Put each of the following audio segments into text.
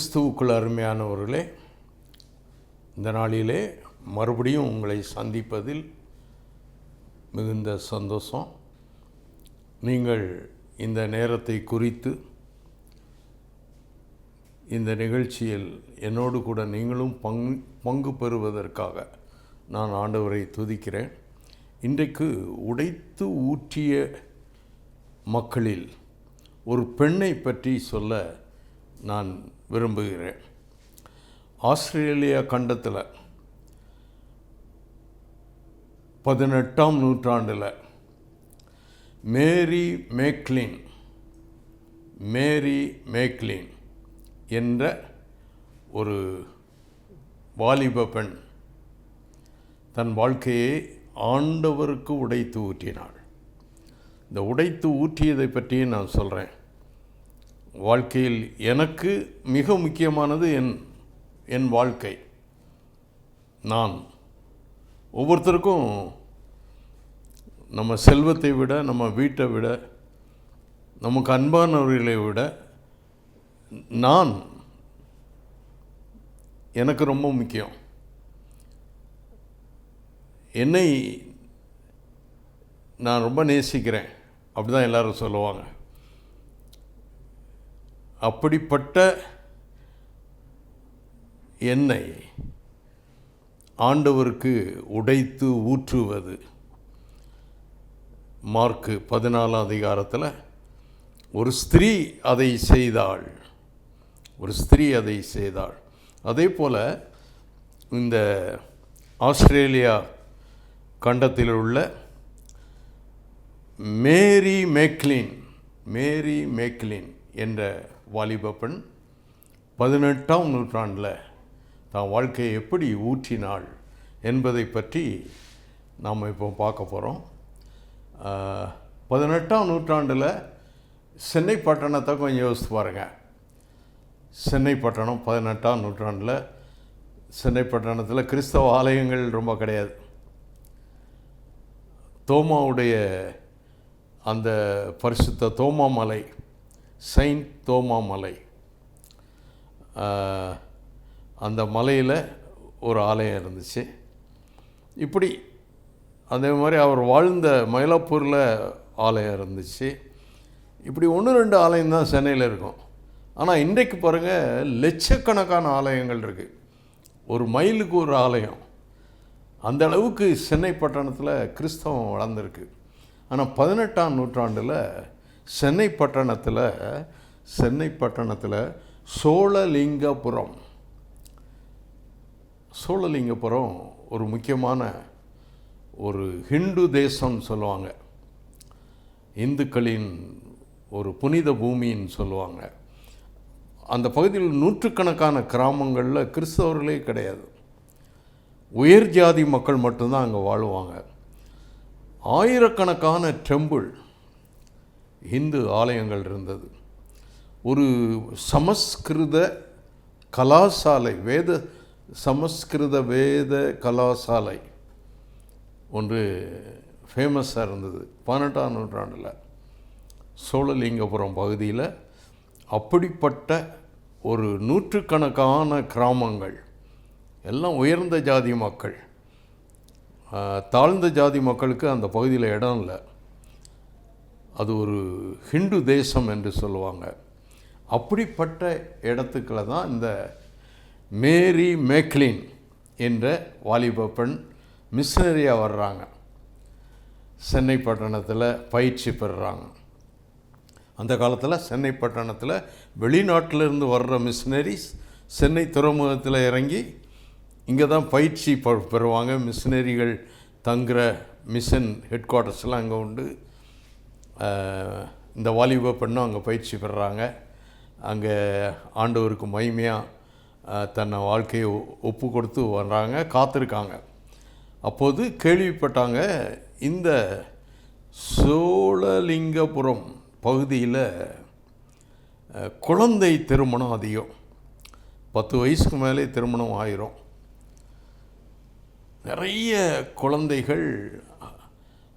கிறிஸ்துவுக்குள் அருமையானவர்களே இந்த நாளிலே மறுபடியும் உங்களை சந்திப்பதில் மிகுந்த சந்தோஷம். நீங்கள் இந்த நேரத்தை குறித்து இந்த நிகழ்ச்சியில் என்னோடு கூட நீங்களும் பங்கு பங்கு பெறுவதற்காக நான் ஆண்டவரை துதிக்கிறேன். இன்றைக்கு உடைத்து ஊற்றிய மக்களில் ஒரு பெண்ணை பற்றி சொல்ல நான் விரும்புகிறேன். ஆஸ்திரேலியா கண்டத்தில் பதினெட்டாம் நூற்றாண்டில் மேரி மேக்லின் மேரி மேக்லின் என்ற ஒரு வாலிப பெண் தன் வாழ்க்கையை ஆண்டவருக்கு உடைத்து ஊற்றினாள் இந்த உடைத்து ஊற்றியதை பற்றியும் நான் சொல்கிறேன் வாழ்க்கையில் எனக்கு மிக முக்கியமானது என் என் வாழ்க்கை. நான் ஒவ்வொருத்தருக்கும் நம்ம செல்வத்தை விட நம்ம வீட்டை விட நமக்கு அன்பானவர்களை விட நான் எனக்கு ரொம்ப முக்கியம். என்னை நான் ரொம்ப நேசிக்கிறேன். அப்படி தான் எல்லோரும் சொல்லுவாங்க. அப்படிப்பட்ட என்னை ஆண்டவருக்கு உடைத்து ஊற்றுவது. மார்க்கு பதினாலாம் அதிகாரத்தில் ஒரு ஸ்திரீ அதை செய்தாள். ஒரு ஸ்திரீ அதை செய்தாள். அதே போல் இந்த ஆஸ்திரேலியா கண்டத்தில் உள்ள மேரி மேக்லின் மேரி மேக்லின் என்ற வாலிப பெண் பதினெட்டாம் நூற்றாண்டில் தான் வாழ்க்கையை எப்படி ஊற்றினாள் என்பதை பற்றி நாம் இப்போ பார்க்க போகிறோம் பதினெட்டாம் நூற்றாண்டில் சென்னை பட்டணத்தை கொஞ்சம் யோசித்து பாருங்கள் சென்னை பட்டணம் பதினெட்டாம் நூற்றாண்டில் சென்னை பட்டணத்தில் கிறிஸ்தவ ஆலயங்கள் ரொம்ப கிடையாது. தோமாவுடைய அந்த பரிசுத்த தோமா மலை செயின்ட் தோமா மலை. அந்த மலையில் ஒரு ஆலயம் இருந்துச்சு. இப்படி அதே மாதிரி அவர் வாழ்ந்த மயிலாப்பூரில் ஆலயம் இருந்துச்சு. இப்படி ஒன்று ரெண்டு ஆலயம் தான் சென்னையில் இருக்கும். ஆனால் இன்றைக்கு பாருங்கள் லட்சக்கணக்கான ஆலயங்கள் இருக்குது ஒரு மைலுக்கு ஒரு ஆலயம். அந்த அளவுக்கு சென்னை பட்டணத்தில் கிறிஸ்தவம் வளர்ந்துருக்கு. ஆனால் பதினெட்டாம் நூற்றாண்டில் சென்னை பட்டணத்தில் சென்னை பட்டணத்தில் சோழலிங்கபுரம். சோழலிங்கபுரம் ஒரு முக்கியமான ஒரு ஹிந்து தேசம்னு சொல்லுவாங்க. இந்துக்களின் ஒரு புனித பூமின்னு சொல்லுவாங்க. அந்த பகுதியில் நூற்றுக்கணக்கான கிராமங்களில் கிறிஸ்தவர்களே கிடையாது. உயர் ஜாதி மக்கள் மட்டும்தான் அங்கே வாழ்வாங்க. ஆயிரக்கணக்கான டெம்பிள் இந்து ஆலயங்கள் இருந்தது. ஒரு சமஸ்கிருத கலாசாலை வேத சமஸ்கிருத வேத கலாசாலை ஒன்று ஃபேமஸாக இருந்தது. பதினெட்டாம் நூற்றாண்டில் சோழலிங்கபுரம் பகுதியில் அப்படிப்பட்ட ஒரு நூற்றுக்கணக்கான கிராமங்கள் எல்லாம் உயர்ந்த ஜாதி மக்கள் தாழ்ந்த ஜாதி மக்களுக்கு அந்த பகுதியில் இடம் இல்லை. அது ஒரு ஹிந்து தேசம் என்று சொல்லுவாங்க. அப்படிப்பட்ட இடத்துக்களை தான் இந்த மேரி மேக்லின் என்ற வாலிப பெண் மிஷினரியாக வர்றாங்க. சென்னை பட்டணத்தில் பயிற்சி பெறுறாங்க. அந்த காலத்தில் சென்னை பட்டணத்தில் வெளிநாட்டிலிருந்து வர்ற மிஷினரிஸ் சென்னை துறைமுகத்தில் இறங்கி இங்கே தான் பயிற்சி பெறுவாங்க. மிஷினரிகள் தங்குற மிஷன் ஹெட் குவார்ட்டர்ஸ்லாம் அங்கே உண்டு. இந்த வாலிப பெண்ணும் அங்கே பயிற்சி பெறுறாங்க அங்கே ஆண்டவருக்கு மகிமையாக தன்னை வாழ்க்கையை ஒப்பு கொடுத்து வர்றாங்க காத்திருக்காங்க. அப்போது கேள்விப்பட்டாங்க இந்த சோழலிங்கபுரம் பகுதியில் குழந்தை திருமணம் அதிகம். பத்து வயசுக்கு மேலே திருமணம் ஆயிரும். நிறைய குழந்தைகள்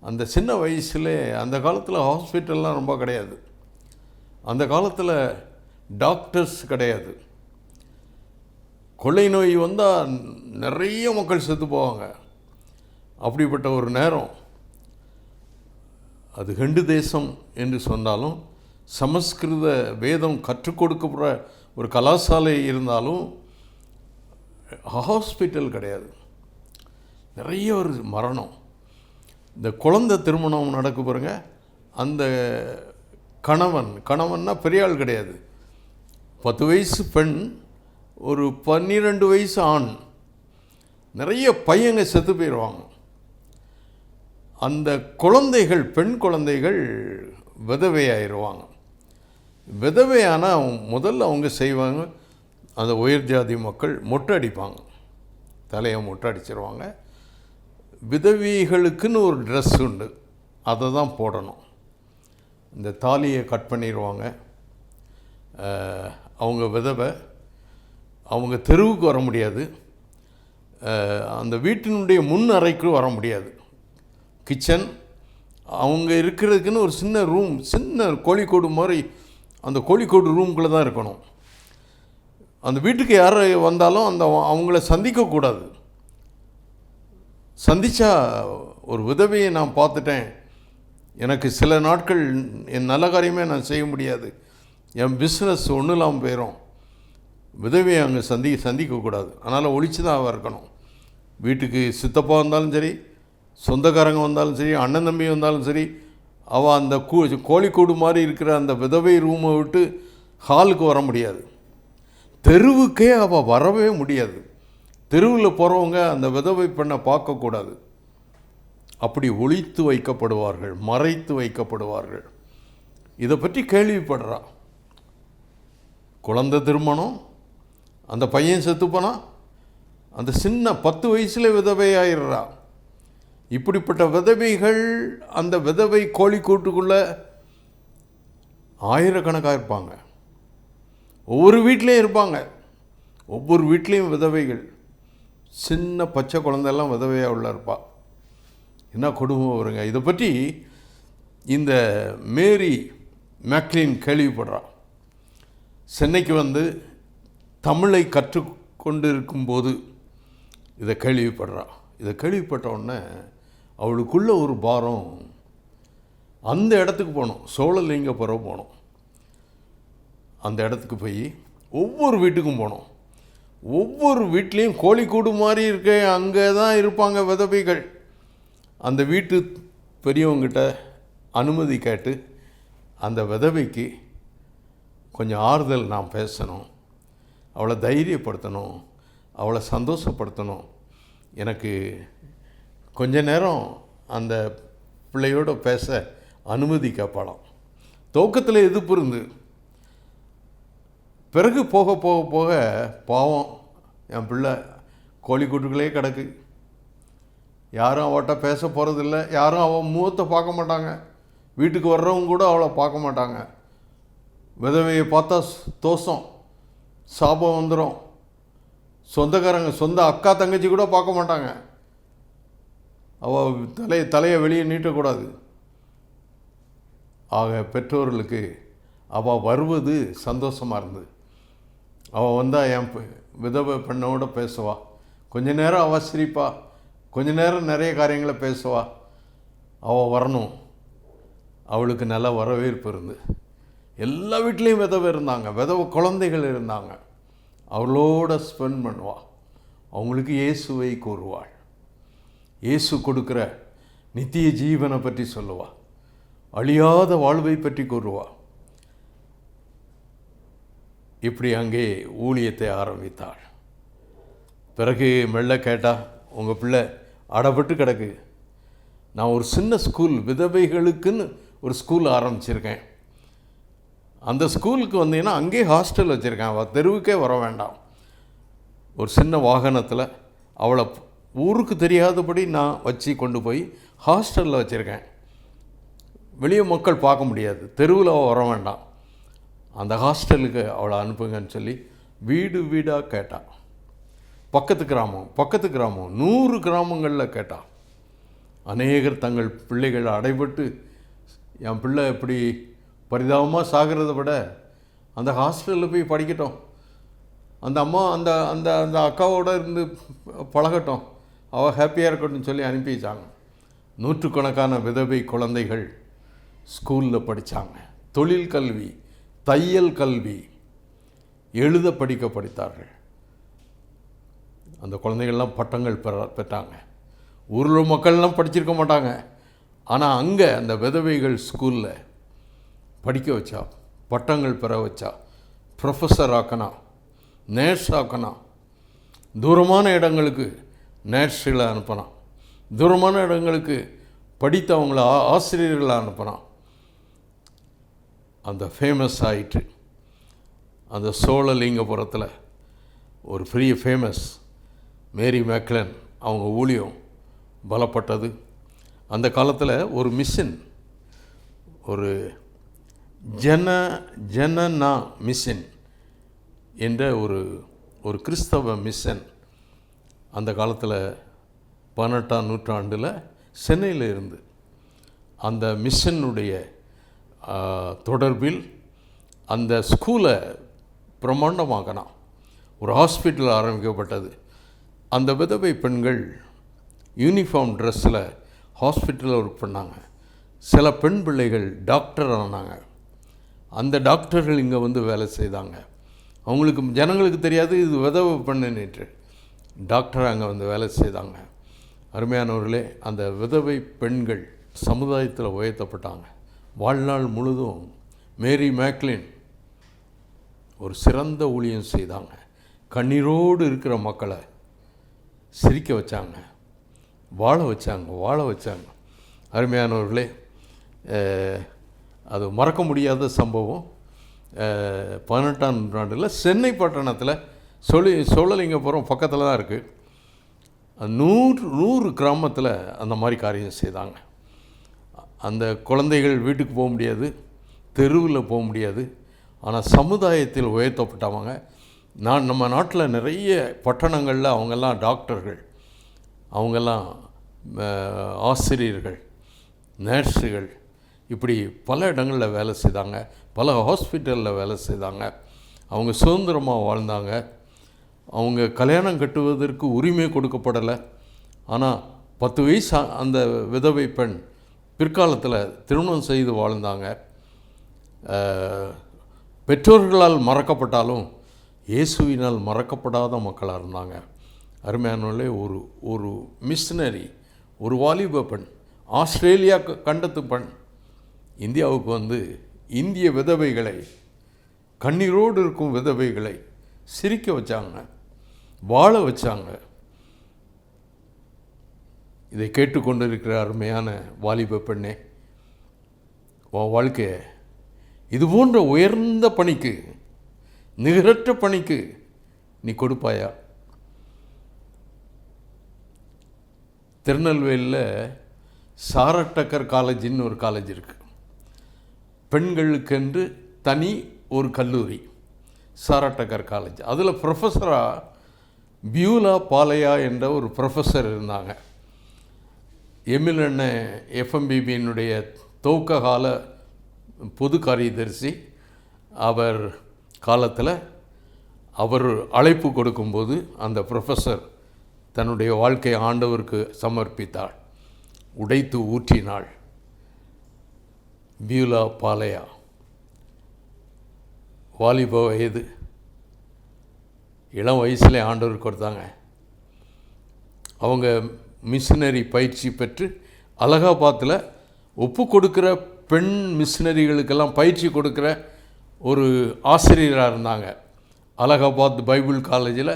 அந்த சின்ன வயசுலே அந்த காலத்தில் ஹாஸ்பிட்டல்லாம் ரொம்ப கிடையாது. அந்த காலத்தில் டாக்டர்ஸ் கிடையாது. கொள்ளை நோய் வந்தால் நிறைய மக்கள் செத்து போவாங்க. அப்படிப்பட்ட ஒரு நேரம். அது ஹெண்டு தேசம் என்று சொன்னாலும் சமஸ்கிருத வேதம் கற்றுக் கொடுக்கப்படுற ஒரு கலாசாலை இருந்தாலும் ஹாஸ்பிட்டல் கிடையாது. நிறைய ஒரு மரணம். இந்த குழந்தை திருமணம் நடக்க பாருங்க அந்த கணவன் கணவன்னா பெரிய ஆள் கிடையாது. பத்து வயசு பெண் ஒரு பன்னிரெண்டு வயசு ஆண். நிறைய பையங்க செத்து போயிடுவாங்க அந்த குழந்தைகள் பெண் குழந்தைகள் விதவையாயிருவாங்க. விதவையானால் முதல்ல அவங்க செய்வாங்க அந்த உயர் ஜாதி மக்கள் மொட்டை அடிப்பாங்க. தலையை மொட்டை அடிச்சிருவாங்க. விதவிகளுக்குன்னு ஒரு ட்ரெஸ் உண்டு. அதை தான் போடணும். இந்த தாலியை கட் பண்ணிடுவாங்க. அவங்க விதவை அவங்க தெருவுக்கு வர முடியாது. அந்த வீட்டினுடைய முன் அறைக்கு வர முடியாது. கிச்சன் அவங்க இருக்கிறதுக்குன்னு ஒரு சின்ன ரூம் சின்ன கோழிக்கோடு மாதிரி அந்த கோழிக்கோடு ரூம்குள்ளே தான் இருக்கணும். அந்த வீட்டுக்கு யார் வந்தாலும் அந்த அவங்கள சந்திக்கக்கூடாது. சந்தித்தா ஒரு உதவியை நான் பார்த்துட்டேன். எனக்கு சில நாட்கள் என் நல்ல காரியமே நான் செய்ய முடியாது. என் பிஸ்னஸ் ஒன்றும் இல்லாமல் போயிடும் விதவையை அங்கே சந்தி சந்திக்கக்கூடாது அதனால் ஒழிச்சு தான் இருக்கணும். வீட்டுக்கு சித்தப்பா வந்தாலும் சரி சொந்தக்காரங்க வந்தாலும் சரி அண்ணன் தம்பி வந்தாலும் சரி அவள் அந்த கூ கோழிக்கூடு மாதிரி இருக்கிற அந்த விதவை ரூமை விட்டு ஹாலுக்கு வர முடியாது. தெருவுக்கே அவள் வரவே முடியாது. தெருவில் போகிறவங்க அந்த விதவை பெண்ணை பார்க்கக்கூடாது. அப்படி ஒழித்து வைக்கப்படுவார்கள் மறைத்து வைக்கப்படுவார்கள். இதை பற்றி கேள்விப்படுறா. குழந்தை திருமணம் அந்த பையன் செத்துப்பனா? அந்த சின்ன பத்து வயசில் விதவையாயிடுறா இப்படிப்பட்ட விதவைகள் அந்த விதவை கோழிக்கூட்டுக்குள்ள ஆயிரக்கணக்காக இருப்பாங்க. ஒவ்வொரு வீட்லேயும் இருப்பாங்க. ஒவ்வொரு வீட்லேயும் விதவைகள். சின்ன பச்சை குழந்தையெல்லாம் விதவையாக உள்ள இருப்பா. என்ன குடும்பம் வருங்க இதை பற்றி இந்த மேரி மேக்லின் கேள்விப்படுறான் சென்னைக்கு வந்து தமிழை கற்றுக்கொண்டு இருக்கும்போது இதை கேள்விப்படுறான் இதை கேள்விப்பட்ட உடனே அவளுக்குள்ள ஒரு பாரம். அந்த இடத்துக்கு போனோம் சோழலிங்க புறம் போனோம் அந்த இடத்துக்கு போய் ஒவ்வொரு வீட்டுக்கும் போனோம் ஒவ்வொரு வீட்லேயும் கோழிக்கூடு மாதிரி இருக்க அங்கே தான் இருப்பாங்க விதவைகள். அந்த வீட்டு பெரியவங்கிட்ட அனுமதி கேட்டு அந்த விதவைக்கு கொஞ்சம் ஆறுதல் நான் பேசணும் அவளை தைரியப்படுத்தணும் அவளை சந்தோஷப்படுத்தணும். எனக்கு கொஞ்ச நேரம் அந்த பிள்ளையோட பேச அனுமதி கேட்பாளாம். துவக்கத்தில் எதிர்ப்பு இருந்து பிறகு போக போக போக பாவம். என் பிள்ளை கோழிக்கூட்டுக்குள்ளே கிடக்கு. யாரும் அவட்ட பேச போகிறதில்ல யாரும் அவன் முகத்தை பார்க்க மாட்டாங்க. வீட்டுக்கு வர்றவங்க கூட அவளை பார்க்க மாட்டாங்க. விதவையை பார்த்தா தோஷம் சாபம் வந்துடும் சொந்தக்காரங்க சொந்த அக்கா தங்கச்சி கூட பார்க்க மாட்டாங்க. அவள் தலையை தலையை வெளியே நீட்டக்கூடாது. ஆக பெற்றோர்களுக்கு அவள் வருவது சந்தோஷமாக இருந்தது. அவள் வந்தால் என் விதவை பெண்ணோட பேசுவா. கொஞ்ச நேரம் அவள் சிரிப்பா. கொஞ்ச நேரம் நிறைய காரியங்களை பேசுவா. அவள் வரணும். அவளுக்கு நல்ல வரவேற்பு இருந்து. எல்லா வீட்லேயும் விதவை இருந்தாங்க. விதவை குழந்தைகள் இருந்தாங்க. அவளோட ஸ்பெண்ட் பண்ணுவாள் அவங்களுக்கு இயேசுவை கூறுவாள். இயேசு கொடுக்குற நித்திய ஜீவனை பற்றி சொல்லுவாள் அழியாத வாழ்வை பற்றி கூறுவாள் இப்படி அங்கே ஊழியத்தை ஆரம்பித்தாள். பிறகு மெல்ல கேட்டா உங்கள் பிள்ளை அடப்பட்டு கிடக்கு. நான் ஒரு சின்ன ஸ்கூல் விதவைகளுக்குன்னு ஒரு ஸ்கூல் ஆரம்பிச்சிருக்கேன். அந்த ஸ்கூலுக்கு வந்தீங்கன்னா அங்கேயே ஹாஸ்டல் வச்சுருக்கேன். அவள் தெருவுக்கே வர வேண்டாம். ஒரு சின்ன வாகனத்தில் அவளை ஊருக்கு தெரியாதபடி நான் வச்சு கொண்டு போய் ஹாஸ்டலில் வச்சுருக்கேன். வெளியே மக்கள் பார்க்க முடியாது. தெருவில் அவள் வர வேண்டாம். அந்த ஹாஸ்டலுக்கு அவளை அனுப்புங்கன்னு சொல்லி வீடு வீடாக கேட்டாள் பக்கத்து கிராமம் பக்கத்து கிராமம் நூறு கிராமங்களில் கேட்டாள் அநேகர் தங்கள் பிள்ளைகள் அடைபட்டு என் பிள்ளை இப்படி பரிதாபமாக சாகிறத விட அந்த ஹாஸ்டலில் போய் படிக்கட்டும். அந்த அம்மா அந்த அந்த அந்த அக்காவோட இருந்து பழகட்டும். அவள் ஹாப்பியாக இருக்கட்டும் சொல்லி அனுப்பி வச்சாங்க. நூற்றுக்கணக்கான விதவை குழந்தைகள் ஸ்கூலில் படித்தாங்க தொழில் கல்வி தையல் கல்வி எழுத படிக்க படித்தார்கள். அந்த குழந்தைகள்லாம் பட்டங்கள் பெற பெற்றாங்க. ஊரில் மக்கள்லாம் படிச்சிருக்க மாட்டாங்க. ஆனால் அங்கே அந்த விதவைகள் ஸ்கூலில் படிக்க வச்சா பட்டங்கள் பெற வச்சா ப்ரொஃபஸர் ஆக்கினா நேர்ஸ் ஆக்கினா தூரமான இடங்களுக்கு நேர்ஸுகளை அனுப்பினான் தூரமான இடங்களுக்கு படித்தவங்கள ஆசிரியர்களை அனுப்பினான் அந்த ஃபேமஸ் ஆயிட்டு அந்த சோழலிங்கபுரத்தில் ஒரு பெரிய ஃபேமஸ் மேரி மேக்லன் அவங்க ஊழியம் பலப்பட்டது. அந்த காலத்தில் ஒரு மிஷின் ஒரு ஜன ஜனனா மிஷின் என்ற ஒரு ஒரு கிறிஸ்தவ மிஷன் அந்த காலத்தில் பதினெட்டாம் நூற்றாண்டில் சென்னையில் இருந்து. அந்த மிஷனுடைய தொடர்பில் அந்த ஸ்கூலை பிரம்மாண்டமாக்கினான். ஒரு ஹாஸ்பிட்டல் ஆரம்பிக்கப்பட்டது. அந்த விதவை பெண்கள் யூனிஃபார்ம் ட்ரெஸ்ஸில் ஹாஸ்பிட்டலில் ஒர்க் பண்ணாங்க. சில பெண் பிள்ளைகள் டாக்டர் ஆனாங்க. அந்த டாக்டர்கள் இங்கே வந்து வேலை செய்தாங்க. அவங்களுக்கு ஜனங்களுக்கு தெரியாது இது விதவை பெண்ணுன்னுட்டு டாக்டர் அங்கே வந்து வேலை செய்தாங்க. அருமையானவர்களே அந்த விதவை பெண்கள் சமுதாயத்தில் உயர்த்தப்பட்டாங்க. வாழ்நாள் முழுதும் மேரி மேக்லின் ஒரு சிறந்த ஊழியம் செய்தாங்க. கண்ணீரோடு இருக்கிற மக்களை சிரிக்க வச்சாங்க. வாழ வச்சாங்க வாழ வச்சாங்க. அருமையானவர்களே அது மறக்க முடியாத சம்பவம். பதினெட்டாம் நூற்றாண்டில் சென்னை பட்டணத்தில் சொல்லி சோழலிங்கபுரம் பக்கத்தில் தான் இருக்குது நூறு நூறு கிராமத்தில் அந்த மாதிரி காரியம் செய்தாங்க. அந்த குழந்தைகள் வீட்டுக்கு போக முடியாது தெருவில் போக முடியாது. ஆனால் சமுதாயத்தில் உயர்த்தப்பட்டவங்க நான் நம்ம நாட்டில் நிறைய பட்டணங்களில் அவங்கெல்லாம் டாக்டர்கள் அவங்கெல்லாம் ஆசிரியர்கள் நர்ஸுகள் இப்படி பல இடங்களில் வேலை செய்தாங்க. பல ஹாஸ்பிட்டலில் வேலை செய்தாங்க. அவங்க சுதந்திரமாக வாழ்ந்தாங்க. அவங்க கல்யாணம் கட்டுவதற்கு உரிமை கொடுக்கப்படலை. ஆனால் பத்து வயசு அந்த விதவை பெண் பிற்காலத்தில் திருமணம் செய்து வாழ்ந்தாங்க. பெற்றோர்களால் மறக்கப்பட்டாலும் இயேசுவினால் மறக்கப்படாத மக்களாக இருந்தாங்க. அருமையானவர்களே ஒரு ஒரு மிஷினரி ஒரு வாலிப பெண் ஆஸ்திரேலியா க- கண்டத்து பெண் இந்தியாவுக்கு வந்து இந்திய விதவைகளை கண்ணீரோடு இருக்கும் விதவைகளை சிரிக்க வச்சாங்க வாழ வச்சாங்க. இதை கேட்டுக்கொண்டிருக்கிற அருமையான வாலிப பெண்ணே உன் வாழ்க்கையை இது போன்ற உயர்ந்த பணிக்கு நிகரற்ற பணிக்கு நீ கொடுப்பாயா? திருநெல்வேலியில் சாரட்டக்கர் காலேஜின்னு ஒரு காலேஜ் இருக்குது பெண்களுக்கென்று தனி ஒரு கல்லூரி சாரட்டக்கர் காலேஜ். அதில் ப்ரொஃபஸராக பியூலா பாலையா என்ற ஒரு ப்ரொஃபஸர் இருந்தாங்க. எமிலண்ண எஃப்எம்பிபியினுடைய துவக்க கால பொது காரியதரிசி. அவர் காலத்தில் அவர் அழைப்பு கொடுக்கும்போது அந்த ப்ரொஃபஸர் தன்னுடைய வாழ்க்கையை ஆண்டவருக்கு சமர்ப்பித்தாள் உடைத்து ஊற்றினாள். பியூலா பாலையா. வாலிப வயது. இளம் வயசுலேயே ஆண்டவர் கொடுத்தாங்க. அவங்க மிஷினரி பயிற்சி பெற்று அலகாபாத்தில் ஒப்பு கொடுக்குற பெண் மிஷினரிகளுக்கெல்லாம் பயிற்சி கொடுக்குற ஒரு ஆசிரியராக இருந்தாங்க. அலகாபாத் பைபிள் காலேஜில்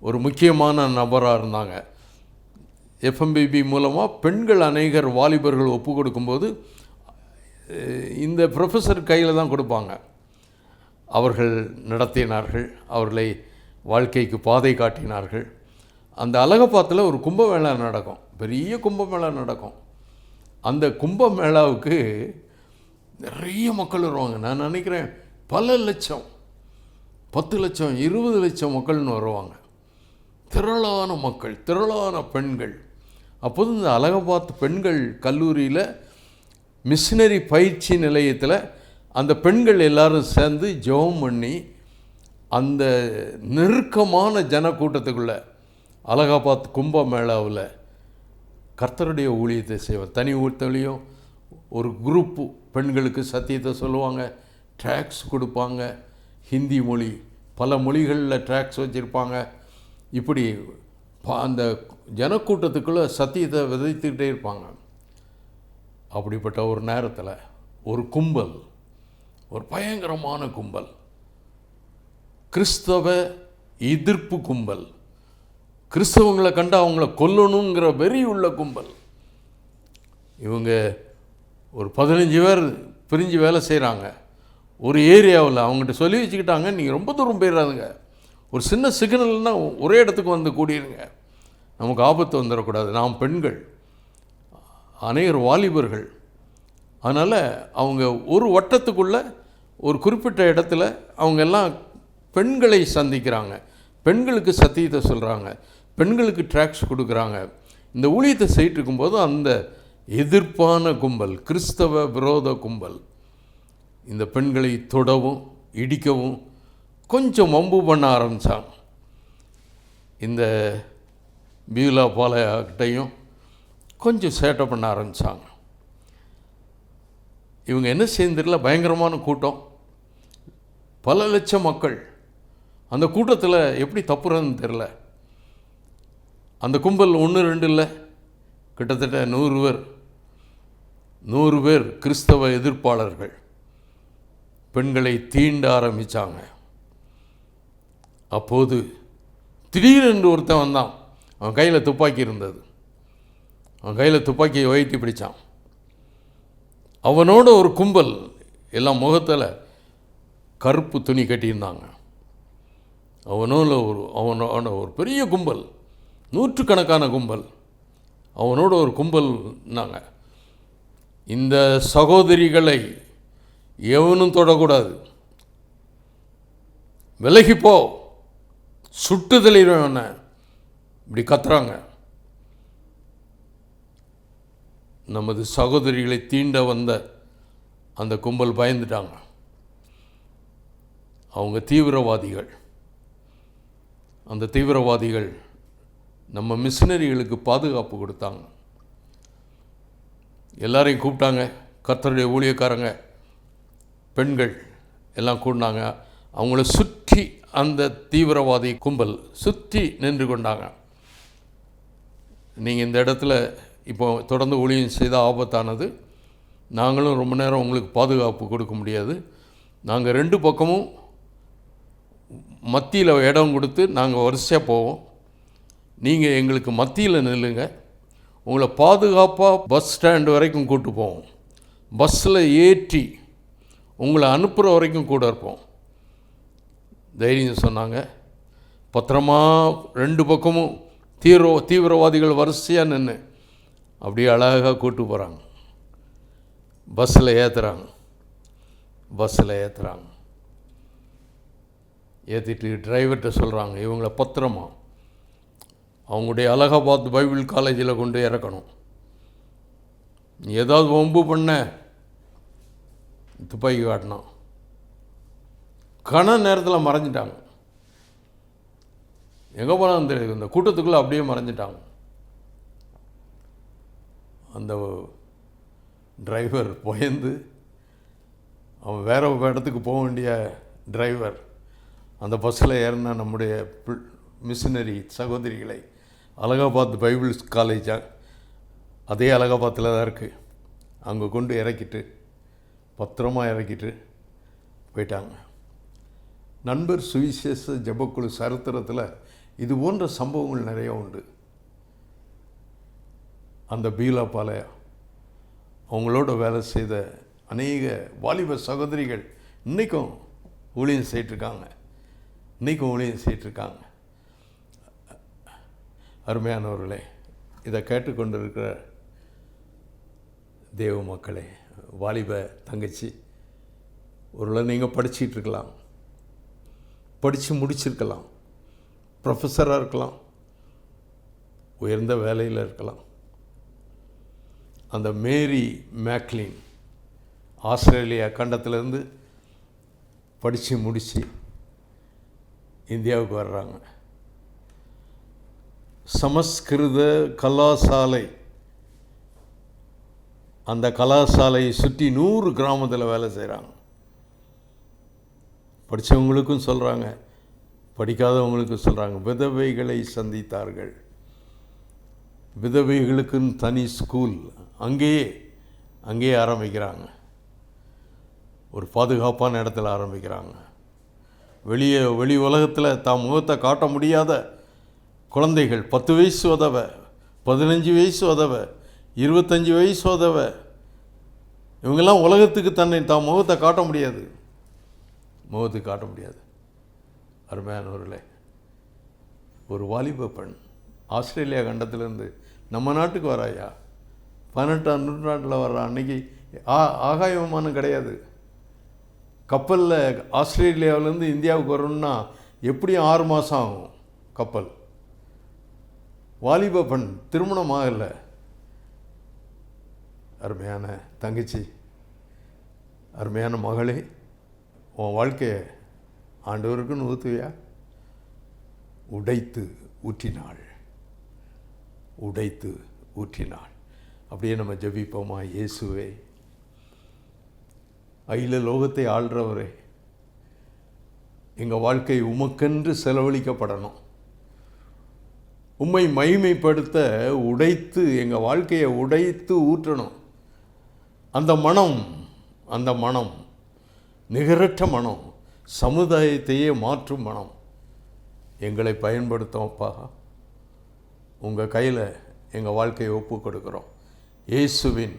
ஒரு முக்கியமான நபராக இருந்தாங்க. எஃப்எம்பிபி மூலமாக பெண்கள் அநேகர் வாலிபர்கள் ஒப்பு கொடுக்கும்போது இந்த ப்ரொஃபஸர் கையில் தான் கொடுப்பாங்க. அவர்கள் நடத்தினார்கள் அவர்களை வாழ்க்கைக்கு பாதை காட்டினார்கள். அந்த அழகப்பாத்தில் ஒரு கும்பமேளா நடக்கும். பெரிய கும்பமேளா நடக்கும். அந்த கும்பமேளாவுக்கு நிறைய மக்கள் வருவாங்க. நான் நினைக்கிறேன் பல லட்சம் பத்து லட்சம் இருபது லட்சம் மக்கள்னு வருவாங்க. திரளான மக்கள் திரளான பெண்கள். அப்போது இந்த அலகாபாத் பெண்கள் கல்லூரியில் மிஷினரி பயிற்சி நிலையத்தில் அந்த பெண்கள் எல்லாரும் சேர்ந்து ஜெபம் பண்ணி அந்த நெருக்கமான ஜனக்கூட்டத்துக்குள்ளே அலகாபாத் கும்பமேளாவில் கர்த்தருடைய ஊழியத்தை செய்வார். தனி ஊழியம் ஒரு குரூப்பு பெண்களுக்கு சத்தியத்தை சொல்லுவாங்க ட்ராக்ஸ் கொடுப்பாங்க ஹிந்தி மொழி பல மொழிகளில் ட்ராக்ஸ் வச்சுருப்பாங்க. இப்படி அந்த ஜனக்கூட்டத்துக்குள்ளே சத்தியத்தை விதைத்துக்கிட்டே இருப்பாங்க. அப்படிப்பட்ட ஒரு நேரத்தில் ஒரு கும்பல் ஒரு பயங்கரமான கும்பல் கிறிஸ்தவ எதிர்ப்பு கும்பல். கிறிஸ்தவங்களை கண்டு அவங்கள கொல்லணுங்கிற வெறி உள்ள கும்பல். இவங்க ஒரு பதினஞ்சு பேர் பிரிஞ்சு வேலை செய்கிறாங்க ஒரு ஏரியாவில் அவங்ககிட்ட சொல்லி வச்சுக்கிட்டாங்க. நீங்கள் ரொம்ப தூரம் போயிடாதுங்க ஒரு சின்ன சிக்னல்னா ஒரே இடத்துக்கு வந்து கூடியிருங்க நமக்கு ஆபத்து வந்துடக்கூடாது நாம் பெண்கள். அநேகர் வாலிபர்கள். அதனால் அவங்க ஒரு வட்டத்துக்குள்ளே ஒரு குறிப்பிட்ட இடத்துல அவங்க எல்லாம் பெண்களை சந்திக்கிறாங்க. பெண்களுக்கு சத்தியத்தை சொல்கிறாங்க பெண்களுக்கு ட்ராக்ஸ் கொடுக்குறாங்க. இந்த ஊழியத்தை செய்யிட்டு இருக்கும்போது அந்த எதிர்ப்பான கும்பல் கிறிஸ்தவ விரோத கும்பல் இந்த பெண்களை தொடவும் இடிக்கவும் கொஞ்சம் வம்பு பண்ண ஆரம்பித்தான் இந்த பியூலா பாலையாக்கிட்டையும் கொஞ்சம் சேட்டை பண்ண ஆரம்பித்தாங்க இவங்க என்ன செய்யறதில்ல பயங்கரமான கூட்டம். பல லட்சம் மக்கள் அந்த கூட்டத்தில் எப்படி தப்புறதுன்னு தெரில அந்த கும்பல் ஒன்று ரெண்டு இல்லை. கிட்டத்தட்ட நூறு பேர். நூறு பேர் கிறிஸ்தவ எதிர்ப்பாளர்கள். பெண்களை தீண்ட ஆரம்பித்தாங்க அப்போது திடீரென்று ஒருத்தன் வந்தான். அவன் கையில் துப்பாக்கி இருந்தது. அவன் கையில் துப்பாக்கியை வைத்து பிடித்தான் அவனோட ஒரு கும்பல் எல்லாம் முகத்தில் கருப்பு துணி கட்டியிருந்தாங்க. அவனோட ஒரு அவனோட ஒரு பெரிய கும்பல் நூற்றுக்கணக்கான கும்பல். அவனோட ஒரு கும்பல் நாங்கள் இந்த சகோதரிகளை எவனும் தொடக்கூடாது. விலகிப்போ போ. இப்படி கத்துறாங்க. நமது சகோதரிகளை தீண்ட வந்த அந்த கும்பல் பயந்துட்டாங்க. அவங்க தீவிரவாதிகள். அந்த தீவிரவாதிகள் நம்ம மிஷினரிகளுக்கு பாதுகாப்பு கொடுத்தாங்க. எல்லாரையும் கூப்பிட்டாங்க. கர்த்தருடைய ஊழியக்காரங்க பெண்கள் எல்லாம் கூடினாங்க. அவங்கள சுற்றி அந்த தீவிரவாதி கும்பல் சுற்றி நின்று கொண்டாங்க. நீங்கள் இந்த இடத்துல இப்போ தொடர்ந்து ஊழியம் செய்த ஆபத்தானது. நாங்களும் ரொம்ப நேரம் உங்களுக்கு பாதுகாப்பு கொடுக்க முடியாது. நாங்கள் ரெண்டு பக்கமும் மத்தியில் இடம் கொடுத்து நாங்கள் வரிசையாக போவோம். நீங்கள் எங்களுக்கு மத்தியில் நில்லுங்க. உங்களை பாதுகாப்பாக பஸ் ஸ்டாண்டு வரைக்கும் கூப்பிட்டு போவோம். பஸ்ஸில் ஏற்றி உங்களை அனுப்புகிற வரைக்கும் கூட இருப்போம். தைரியம் சொன்னாங்க. பத்திரமா ரெண்டு பக்கமும் தீவிர தீவிரவாதிகள் வரிசையாக நின்று அப்படியே அழகாக கூட்டு போகிறாங்க பஸ்ஸில் ஏற்றுறாங்க பஸ்ஸில் ஏற்றுறாங்க ஏற்றிட்டு டிரைவர்கிட்ட சொல்கிறாங்க இவங்கள பத்திரமா? அவங்களுடைய அலகாபாத் பைபிள் காலேஜில் கொண்டு இறக்கணும். நீ ஏதாவது வம்பு பண்ண துப்பாக்கி காட்டினான். கன நேரத்தில் மறைஞ்சிட்டாங்க. எங்கே போனாலும் தெரியுது இந்த கூட்டத்துக்குள்ளே அப்படியே மறைஞ்சிட்டாங்க. அந்த டிரைவர் பயந்து அவன் வேறு இடத்துக்கு போக வேண்டிய டிரைவர் அந்த பஸ்ஸில் ஏறின நம்முடைய மிஷினரி சகோதரிகளை அலகாபாத் பைபிள் காலேஜா அதே அலகாபாத்தில் தான் இருக்குது அங்கே கொண்டு இறக்கிட்டு பத்திரமா இறக்கிட்டு போயிட்டாங்க. நண்பர் சுவிசேஷ ஜபக்குழு சரித்திரத்தில் இது போன்ற சம்பவங்கள் நிறைய உண்டு. அந்த பீலா பாலையா அவங்களோட வேலை செய்த அநேக வாலிப சகோதரிகள் இன்றைக்கும் ஊழியம் செய்யிட்ருக்காங்க இன்றைக்கும் ஊழியம் செய்யிட்ருக்காங்க அருமையானவர்களே இதை கேட்டுக்கொண்டிருக்கிற தேவ மக்களே வாலிப தங்கச்சி ஒருவேளை நீங்கள் படிச்சிட்டு இருக்கலாம் படித்து முடிச்சிருக்கலாம் ப்ரொஃபஸராக இருக்கலாம் உயர்ந்த வேலையில் இருக்கலாம். அந்த மேரி மேக்லின் ஆஸ்திரேலியா கண்டத்திலேருந்து படித்து முடித்து இந்தியாவுக்கு வர்றாங்க. சமஸ்கிருத கலாசாலை. அந்த கலாசாலையை சுற்றி நூறு கிராமத்தில் வேலை செய்கிறாங்க படித்தவங்களுக்கும் சொல்கிறாங்க படிக்காதவங்களுக்கும் சொல்கிறாங்க விதவைகளை சந்தித்தார்கள். விதவைகளுக்குன்னு தனி ஸ்கூல் அங்கேயே அங்கேயே ஆரம்பிக்கிறாங்க. ஒரு பாதுகாப்பான இடத்துல ஆரம்பிக்கிறாங்க. வெளியே வெளி உலகத்தில் தாம் முகத்தை காட்ட முடியாத குழந்தைகள். பத்து வயசு உதவ பதினஞ்சு வயசு உதவ இருபத்தஞ்சி வயசு உதவ. இவங்கெல்லாம் உலகத்துக்கு தன்னை தாம் முகத்தை காட்ட முடியாது. முகத்துக்கு காட்ட முடியாது. அருமையானவர்களே ஒரு வாலிப பெண் ஆஸ்திரேலியா கண்டத்திலேருந்து நம்ம நாட்டுக்கு வராயா? பதினெட்டாம் நூற்றாண்டில் வர்ற. அன்னைக்கு ஆ ஆகாய விமானம் கிடையாது. கப்பலில் ஆஸ்திரேலியாவிலேருந்து இந்தியாவுக்கு வரணும்னா எப்படியும் ஆறு மாதம் ஆகும் கப்பல். வாலிப பெண் திருமணம் ஆகலை. அருமையான தங்கச்சி அருமையான மகளே உன் வாழ்க்கையை ஆண்டவருக்குன்னு ஊற்றுவியா உடைத்து ஊற்றினாள். உடைத்து ஊற்றினாள். அப்படியே நம்ம ஜபிப்போமா? இயேசுவே. அகில லோகத்தை ஆள்றவரே எங்கள் வாழ்க்கை உமக்கென்று செலவழிக்கப்படணும். உம்மை மகிமைப்படுத்த உடைத்து எங்கள் வாழ்க்கையை உடைத்து ஊற்றணும். அந்த மனம் அந்த மனம் நிகரற்ற மனம் சமுதாயத்தையே மாற்றும் மனம் எங்களை பயன்படுத்தோம்ப்பா உங்கள் கையில் எங்கள் வாழ்க்கையை ஒப்பு கொடுக்குறோம். இயேசுவின்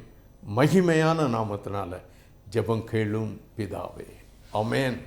மகிமையான நாமத்தினால ஜெபம் கேளும் பிதாவே. அமேன்